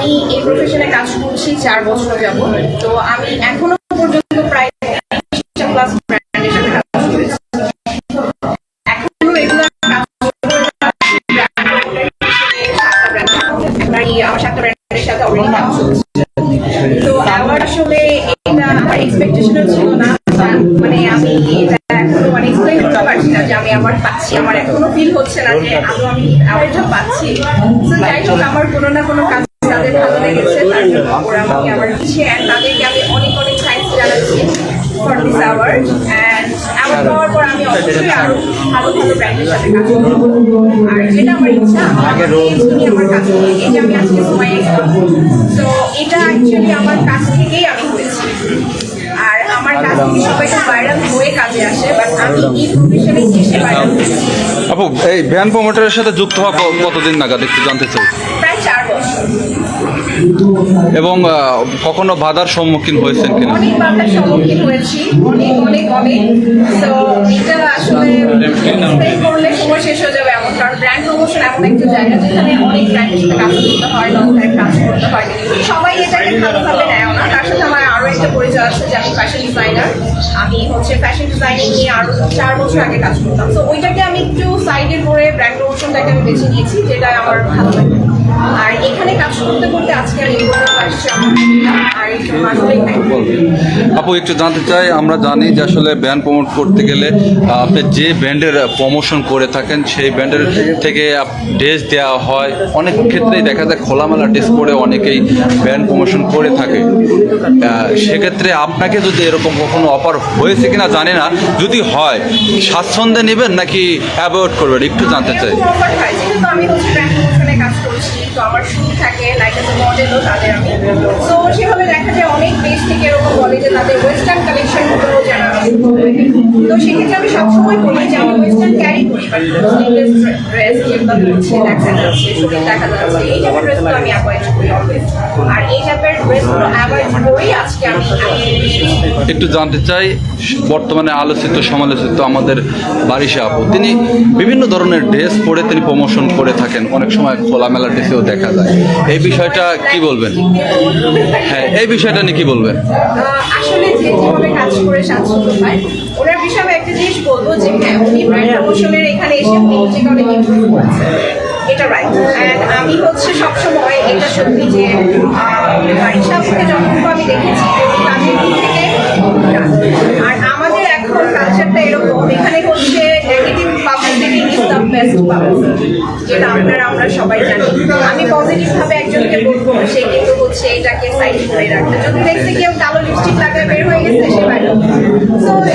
আমি এই প্রফেশনে কাজ করছি চার বছর যাব তো আমি এখনও পর্যন্ত প্রায় আমার তো আমার আসলে আমার ছিল না। মানে আমি এখনও মানে না যে আমি আমার পাচ্ছি। আমার এখনও ফিল হচ্ছে না যে আদৌ আমি পাচ্ছি। যাই হোক, আমার কোনো না কোনো কাজ তাদের ভালো লেগেছে তার আমাকে অ্যাওয়ার্ড দিচ্ছে তাদেরকে আমি অনেক অনেক থ্যাঙ্কস জানাচ্ছি for this award and award পাওয়ার পর আমি অবশ্যই আরও ভালো ভালো ব্র্যান্ডের সাথে কাজ করব। আর যেটা আমার ইচ্ছা আমার নিয়ে আমার কাজ করি এই যে আমি আজকে সময় তো এটা অ্যাকচুয়ালি আমার কাছ থেকেই আমি হয়েছি আর আমার কাছ থেকে সবাই ভাইরাল হয়ে কাজে আসে বাট আমি এই প্রফেশনে এসে ভাইরাল আপু এই ভ্যান প্রমোটারের সাথে যুক্ত হওয়া কতদিন নাগাদ একটু জানতে চাই। প্রায় চার বছর। এবং কখনো বাধার সম্মুখীন হয়েছেন কিনা? অনেক বাধার সম্মুখীন হয়েছি অনেক অনেক অনেক। তো এটা আসলে করলে সময় শেষ হয়ে যাবে এমন কারণ ব্র্যান্ড প্রমোশন এমন একটা জায়গা যেখানে অনেক ব্র্যান্ডের সাথে কাজ করতে হয় লং টাইম কাজ করতে হয়। সবাই এটাকে ভালোভাবে নেয় না। তার সাথে আমার আরও একটা পরিচয় আছে যে আমি ফ্যাশন ডিজাইনার আমি হচ্ছে ফ্যাশন ডিজাইনিং নিয়ে আরও চার বছর আগে কাজ করতাম। তো ওইটাকে আমি একটু সাইডে করে ব্র্যান্ড প্রমোশনটাকে আমি বেছে নিয়েছি যেটা আমার ভালো লাগে। আর এখানে কাজ করতে করতে আজকে এই আর। আপু একটু জানতে চাই আমরা জানি যে আসলে ব্যান্ড প্রমোট করতে গেলে আপনি যে ব্যান্ডের প্রমোশন করে থাকেন সেই ব্যান্ডের থেকে ড্রেস দেওয়া হয়। অনেক ক্ষেত্রেই দেখা যায় খোলামেলা ড্রেস পরে অনেকেই ব্যান্ড প্রমোশন করে থাকে। সেক্ষেত্রে আপনাকে যদি এরকম কখনো অফার হয়েছে কিনা জানি না যদি হয় স্বাচ্ছন্দ্যে নেবেন নাকি অ্যাভয়েড করবেন? একটু জানতে চাই। আমি হচ্ছে brand promotion এ কাজ করছি, তো আমার শুরু থাকে, লাইক এস এ মডেলও তাদের আমি। তো সেভাবে দেখা যায় অনেক দেশ থেকে এরকম বলে যে তাদের ওয়েস্টার্ন কালেকশনগুলো যারা। তো সেক্ষেত্রে আমি সবসময় বলি যে আমি western carry করি, যেগুলো হচ্ছে দেখা যাচ্ছে, শরীর দেখা যাচ্ছে, এই টাইপের আমি avoid করি always। আর এই টাইপের ড্রেসগুলো অ্যাভয়েড করেই আজকে আমি একটু জানতে চাই বর্তমানে আলোচিত সমালোচিত আমাদের বারিশা আপু তিনি বিভিন্ন ধরনের ড্রেস পরে তিনি প্রমোশন করে থাকেন অনেক সময় খোলামেলা ড্রেসেও দেখা যায়। এই বিষয়টা কি বলবেন? হ্যাঁ এই বিষয়টা নিয়ে কি বলবেন? আসলে যে যেভাবে কাজ করে ওনার বিষয়ে আমি একটা জিনিস বলব যে হ্যাঁ উনি ব্র্যান্ড প্রমোশনের এখানে এসে উনি অনেক ইমপ্রুভ করেছে। এটা রাইট অ্যান্ড আমি হচ্ছে সবসময় এটা সত্যি যে আপুকে যতটুকু আমি দেখেছি আর আমাদের এখন কালচারটা এরকম, এখানে হচ্ছে negative publicity is the best publicity যেটা আপনারা, আমরা সবাই জানি। আমি পজিটিভ ভাবে একজনকে বলব সে কিন্তু হচ্ছে এটাকে সাইড করে রাখবে। যদি দেখছে কেউ কালো লিপস্টিক লাগায়, বের হয়ে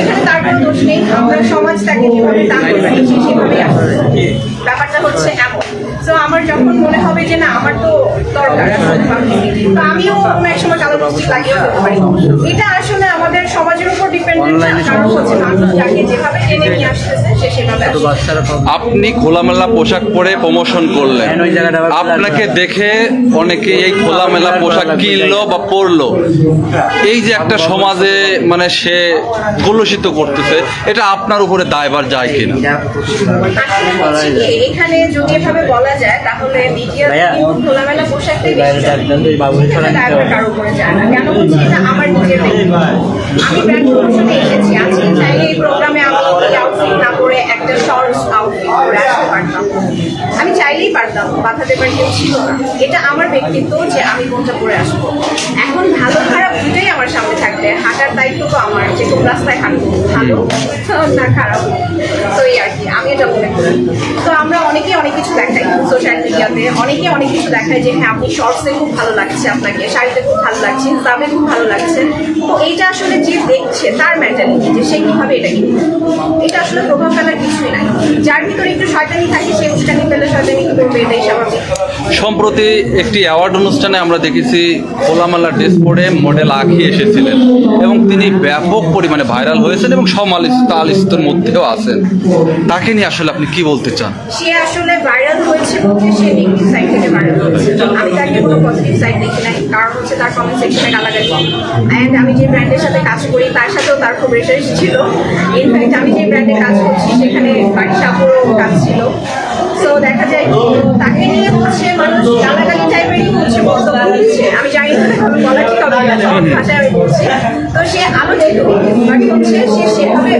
এখানে তার কোনো দোষ নেই। আমরা সমাজটাকে যেভাবে টানতে চাইছি সেভাবেই আসছে। ব্যাপারটা হচ্ছে এমন। তো আমার যখন মনে হবে যে না, আমার তো দরকার তো আমিও কোনো এক সময় কালো লিপস্টিক লাগিয়ে পারি। এটা আসলে আমাদের সমাজের উপর ডিপেন্ডেন্ট কারণ হচ্ছে মানুষ যাকে যেভাবে টেনে নিয়ে আসতেছে। আপনি খোলামেলা পোশাক পরে প্রমোশন করলেন। আপনাকে দেখে অনেকে এই খোলামেলা পোশাক কিনলো বা পরলো। এই যে একটা সমাজে মানে সে কলুষিত করতেছে এটা আপনার উপরে দায়বার যায় কিনা? কি, এখানে যদি এভাবে বলা যায় তাহলে মিডিয়া খোলামেলা পোশাকটাই কেন আমার নিজের আমি ব্র্যান্ড প্রমোশনে এসেছি আজকে এই প্রোগ্রামে আমি এই আউটফিট না পরে একটা শর্টস আউটফিট পরে আসতে পারতাম আমি চাইলেই কেউ ছিল না। এটা আমার ব্যক্তিত্ব যে আমি কোনটা পরে আসব। এখন ভালো খারাপ দুটোই আমার সামনে থাকবে। হাঁটার দায়িত্ব তো আমার যে কোন রাস্তায় হাঁটবো ভালো না খারাপ। তো এই আর কি, আমি এটা মনে করি। তো আমরা অনেকেই অনেক কিছু দেখাই সোশ্যাল মিডিয়াতে অনেকে অনেক কিছু দেখায় যে হ্যাঁ আপনি শর্টসে খুব ভালো লাগছে আপনাকে, শাড়িতে খুব ভালো লাগছে দামে খুব ভালো লাগছে। তো এইটা আসলে যে দেখছে, তার মেন্টালিটি যে সে কীভাবে এটা কিনবে এটা আসলে প্রভাব ফেলার কিছুই নাই। যার ভিতরে একটু শয়তানি থাকে, সে উস্কানি পেলে শয়তানি করবে এটাই স্বাভাবিক। সম্প্রতি একটি অ্যাওয়ার্ড অনুষ্ঠানে আমরা দেখেছি, খোলামেলা ড্রেস পরে মডেল আঁকি এসেছিলেন এবং তিনি ব্যাপক পরিমাণে ভাইরাল হয়েছেন এবং সমালোচিত মধ্যেও আছেন। তাকে নিয়ে আসলে আপনি কি বলতে চান? সে আসলে ভাইরাল হয়েছে বলতে সে নেগেটিভ সাইড থেকে ভাইরাল হয়েছে। আমি কোনো পজিটিভ সাইড দেখি কারণ হচ্ছে তার কমেন্ট সেকশনে আমি যে ব্র্যান্ডের সাথে কাজ করি, তার সাথেও তার খুব রেশারেশ ছিল। ইনফ্যাক্ট আমি যে ব্র্যান্ডে কাজ করছি, সেখানে বাড়ির সাপুরও ভাষায় বলছি। তো সে আলোচিত হচ্ছে সে সেভাবে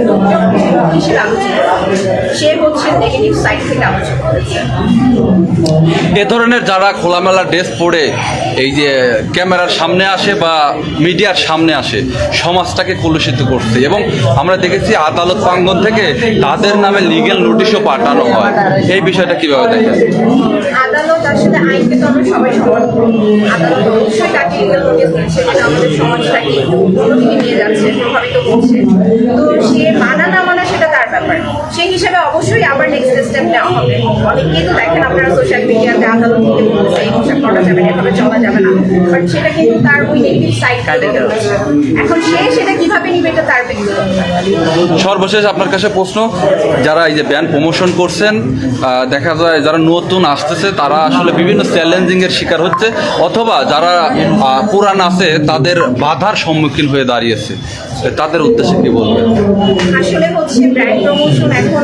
আলোচিত। সে হচ্ছে নেগেটিভ সাইড থেকে এ ধরনের যারা খোলামেলা ড্রেস পরে এই যে ক্যামেরার সামনে আসে বা মিডিয়ার সামনে আসে সমাজটাকে কলুষিত করছে। এবং আমরা দেখেছি আদালত প্রাঙ্গন থেকে তাদের নামে লিগেল নোটিশও পাঠানো হয়। এই বিষয়টা কীভাবে দেখেন? আদালত আসলে আইনকে তো আমরা সবাই করি। আদালত অবশ্যই তাকে লিগাল যেটা আমাদের সমাজটাকে অন্যদিকে নিয়ে যাচ্ছে প্রভাবিত করছে। তো সে মানা না মানা সেটা তার ব্যাপার সেই হিসাবে অবশ্যই আবার নেক্সট স্টেপ নেওয়া হবে। অনেকেই তো দেখেন আপনারা সোশ্যাল মিডিয়াতে আদালত থেকে বলছে এই পোশাক করা যাবে না এভাবে চলা যাবে না। বাট সেটা কিন্তু তার ওই নেগেটিভ সাইডটা দেখে রয়েছে এখন সে সেটা কীভাবে নিবে এটা তার ব্যক্তিগত সর্বশেষ আপনার কাছে প্রশ্ন যারা এই যে ব্যান্ড প্রমোশন করছেন দেখা যায় যারা নতুন আসতেছে তারা আসলে বিভিন্ন চ্যালেঞ্জিং এর শিকার হচ্ছে অথবা যারা পুরান আছে তাদের বাধার সম্মুখীন হয়ে দাঁড়িয়েছে। তাদের উদ্দেশ্যে কি বলবেন? আসলে হচ্ছে ব্র্যান্ড প্রমোশন এখন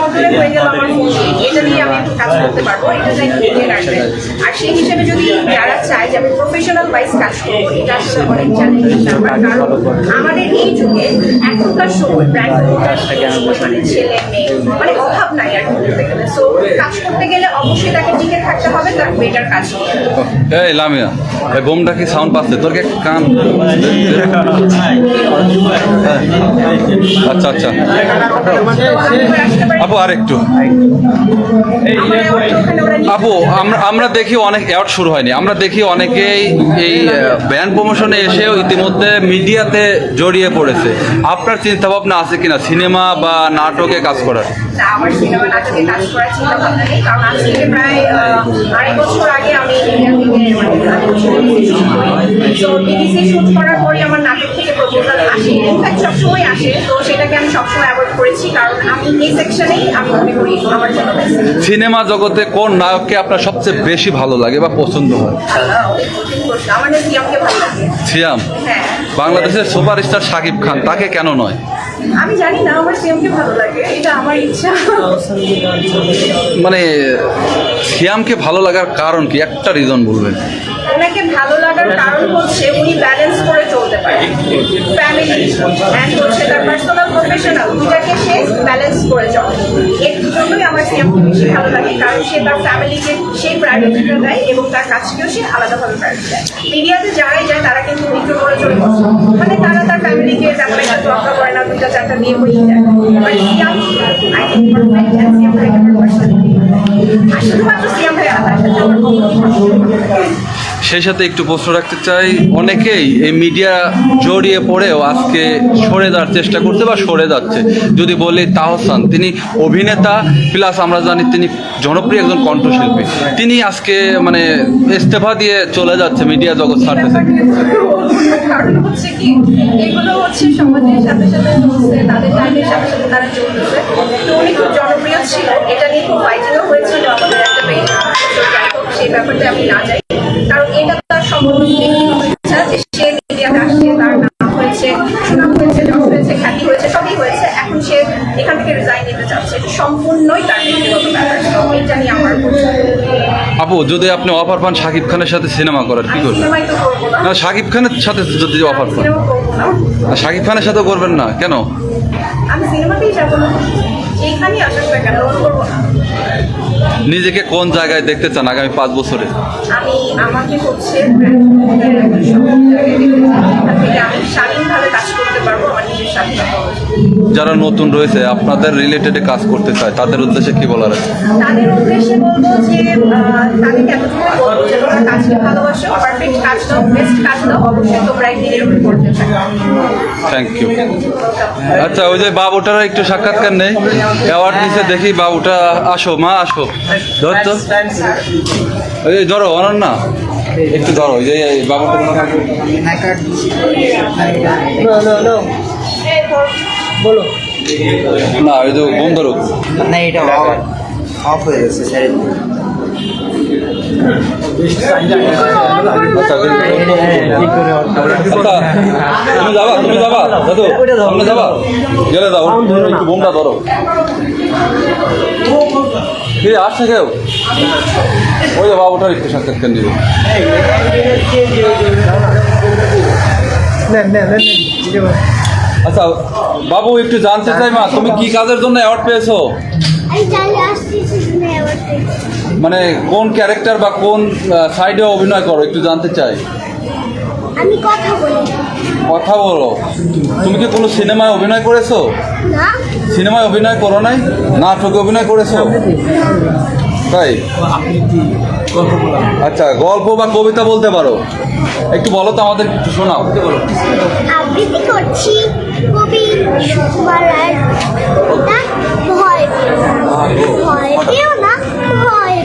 আউটডোরে হয়ে গেল আমার এটা দিয়ে আমি একটু কাজ করতে পারব এটা যাই আর সেই হিসেবে যদি যারা চায় যে আমি প্রফেশনাল ওয়াইজ কাজ করব এটা আসলে অনেক চ্যালেঞ্জিং ব্যাপার কারণ আমাদের এই যুগে এখনকার সময় ব্র্যান্ড মানে ছেলে মেয়ে মানে অভাব নাই আর কি বলতে গেলে। সো কাজ করতে গেলে অবশ্যই তাকে টিকে থাকতে হবে। তার বেটার কাজ এই লামিয়া এই বোমটা কি সাউন্ড পাচ্ছে? তোর কি কান? আচ্ছা আচ্ছা। আপু আর একটু আপু আমরা আমরা দেখি অনেক অ্যাড শুরু হয়নি। আমরা দেখি অনেকেই এই ব্যান্ড প্রমোশনে এসেও ইতিমধ্যে মিডিয়াতে জড়িয়ে পড়েছে। আপনার চিন্তা ভাবনা আছে কিনা? সিনেমা বা নাটকে কাজ করার? আমার সিনেমা নাটকে কাজ করার চিন্তা ভাবনা নেই কারণ আজ থেকে প্রায় আড়াই বছর আগে আমি তো বিবিসি শুট করার আমার নাটক থেকে প্রপোজাল আসে। ইনফ্যাক্ট সবসময় আসে তো সেটাকে আমি সবসময় অ্যাভয়েড করেছি কারণ আমি এই সেকশনেই আমি মনে করি আমার জন্য সিনেমা জগতে কোন নায়ককে আপনার সবচেয়ে বেশি ভালো লাগে বা পছন্দ হয়। আমার সিয়ামকে ভালো লাগে। সিয়াম? হ্যাঁ। বাংলাদেশের সুপারস্টার শাকিব খান তাকে কেন নয়? আমি জানি না আমার ভালো লাগে এটা আমার ইচ্ছা। মানে সিয়ামকে ভালো লাগার কারণ কি? একটা রিজন বলবেন। ওনাকে ভালো লাগার কারণ হচ্ছে উনি ব্যালেন্স ফ্যামিলি অ্যান্ড হচ্ছে তার পার্সোনাল প্রফেশনাল দুটাকে সে ব্যালেন্স করে চলে। এর জন্যই আমার সিএমকে বেশি ভালো লাগে, কারণ সে তার ফ্যামিলিকে সেই প্রায়োরিটিটা দেয় এবং তার কাজকেও সে আলাদাভাবে প্রায়োরিটি দেয়। মিডিয়াতে যারাই যায়, তারা কিন্তু একটু করে চলে মানে তারা তার ফ্যামিলিকে তেমন একটা তোয়াক্কা করে না দুটা চারটা বিয়ে হয়েই যায়। I think perfect and Siam ভাই আমার পার্সোনালিটি আর শুধুমাত্র সিয়াম ভাই তার সেই সাথে একটু প্রশ্ন রাখতে চাই। অনেকেই এই মিডিয়া জড়িয়ে পড়েও আজকে সরে যাওয়ার চেষ্টা করছে বা সরে যাচ্ছে। যদি বলি তাহসান, তিনি অভিনেতা প্লাস আমরা জানি তিনি জনপ্রিয় একজন কণ্ঠশিল্পী। তিনি আজকে মানে ইস্তফা দিয়ে চলে যাচ্ছে মিডিয়া জগৎ ছাড়তেছে কারণ এটা নিয়ে খুব হয়েছিল তো যাই হোক সেই ব্যাপারটা আমি না যাই কারণ এটা তার সম্পূর্ণ যে সে মিডিয়াতে আসছে তার নাম হয়েছে সুনাম হয়েছে যশ হয়েছে খ্যাতি হয়েছে সবই হয়েছে এখন সে এখান থেকে রিজাইন নিতে চাচ্ছে সম্পূর্ণই তার ব্যক্তিগত ব্যাপার এটা নিয়ে আমার আপু যদি আপনি অফার পান শাকিব খানের সাথে সিনেমা করার কি করবেন? না। শাকিব খানের সাথে যদি অফার পান শাকিব খানের সাথে করবেন না কেন? আমি সিনেমাতেই যাব না। কেন করব না। নিজেকে কোন জায়গায় দেখতে চান আগামী পাঁচ বছরে? আমি আমাকে হচ্ছে স্বাধীনভাবে কাজ করতে পারব আমার নিজের স্বাধীনতা যারা নতুন রয়েছে আপনাদের রিলেটেডে কাজ করতে চায় তাদের উদ্দেশ্যে কি বলার আছে? তাদের উদ্দেশ্যে বলব যে তাদেরকে এতটুকু বলব যে তোমরা কাজকে ভালোবাসো পারফেক্ট কাজ দাও বেস্ট কাজ দাও অবশ্যই তোমরা একদিন এরকম করতে থাকো। থ্যাংক ইউ আচ্ছা ওই যে বাবুটার একটু সাক্ষাৎকার নেই। অ্যাওয়ার্ড নিচে দেখি বাবুটা আসো মা আসো। ধর তো। ওই যে ধরো অনন্যা একটু ধরো ওই যে বাবুটা. বলো। না ওই যে বোন ধরো না এটা অফ হয়ে গেছে স্যার তুমি যাবা তুমি যাবা। দাদু সামনে যাবা। গেলে দাও একটু বোমটা ধরো। কি আসছে কেউ? ওই যে বাবুটার একটু সাক্ষাৎকার দিবে আচ্ছা বাবু একটু জানতে চাই মা তুমি কি কাজের জন্য অ্যাওয়ার্ড পেয়েছ? মানে কোন ক্যারেক্টার বা কোন সাইডে অভিনয় করো একটু জানতে চাই। আমি কথা বলি। কথা বলো। তুমি কি কোনো সিনেমায় অভিনয় করেছ? না। সিনেমায় অভিনয় করো নাই? নাটকে অভিনয় করেছ? তাই? আচ্ছা গল্প বা কবিতা বলতে পারো। একটু বলো তো আমাদের একটু শোনাও। আবৃত্তি করছি কবি কবিতা ভয় ভয় না। ভয়